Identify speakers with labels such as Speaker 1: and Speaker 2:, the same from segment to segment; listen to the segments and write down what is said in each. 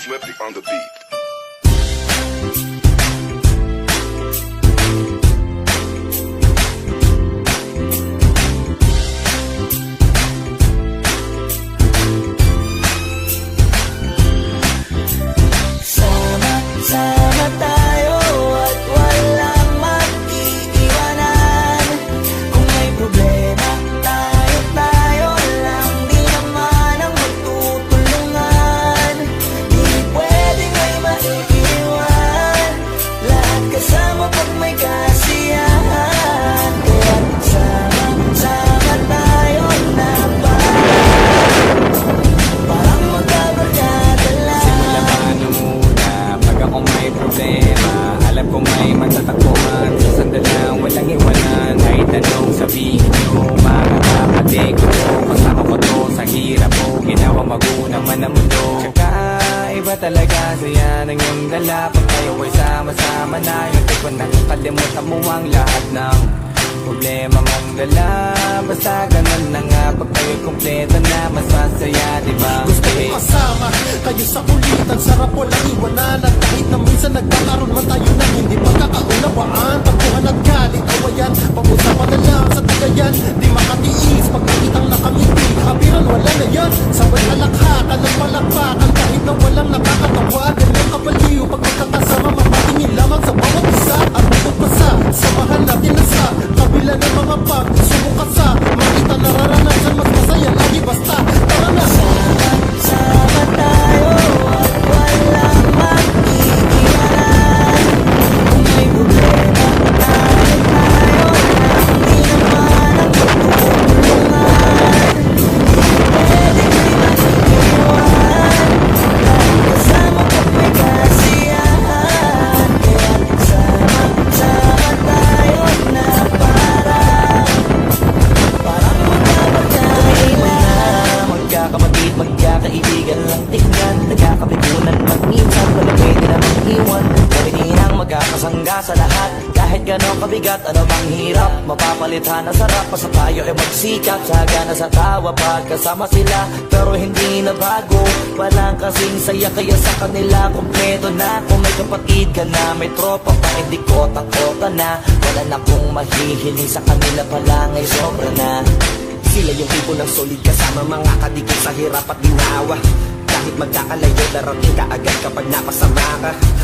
Speaker 1: Swifty on the beat.
Speaker 2: Alam ko may matatagpuan Sa sandalang walang iwanan. Kahit anong sabihin nyo Mga kapatid ko Kasama ko to sa hirap ko. Ginawa magunang man ang mundo. Tsaka iba talaga. Saya ng iyong dala. Pag kayo ay sama-sama na. Yung tipo na kalimutan mo ang lahat ng Problema dala Basta ganun na nga Pag kayo? Kompleto na Mas masaya diba?
Speaker 3: Gusto ko kasama Kayo sa kulitan Sarap walang iwanan. At kahit na minsan nagkakaroon man tayo ng hindi pagkakaunawaan. Tampuhan at galit Awayan. Pag-usapan na lang sa tagayan Di makatiis Pag nakitang nakamiti Kapiran wala na yan
Speaker 4: magkakasangga sa lahat. Kahit gano'ng kabigat, ano bang hirap? Mapapalitan na sarap Basta tayo ay magsikap Saga na sa tawa Pagkasama sila? Pero hindi na bago. Walang kasing saya Kaya sa kanila Kompleto na. Kung may kapatid ka na May tropa pa Hindi kota-kota na. Wala na kong mahihiling Sa kanila pa lang ay sobra na.
Speaker 5: Sila yung tipo ng solid kasama mga kadikit sa hirap at ginawa. Kahit magkakalayo darating ka agad kapag napasama ka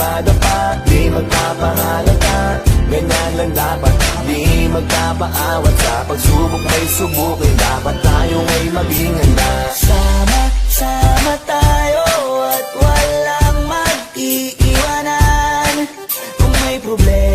Speaker 5: madapa Di magkapangalata Ganyan lang dapat Di magkapaawat. Sa pagsubok may subukin Dapat tayo ay maging handa.
Speaker 4: Sama, sama tayo At walang mag-iiwanan. Kung may problema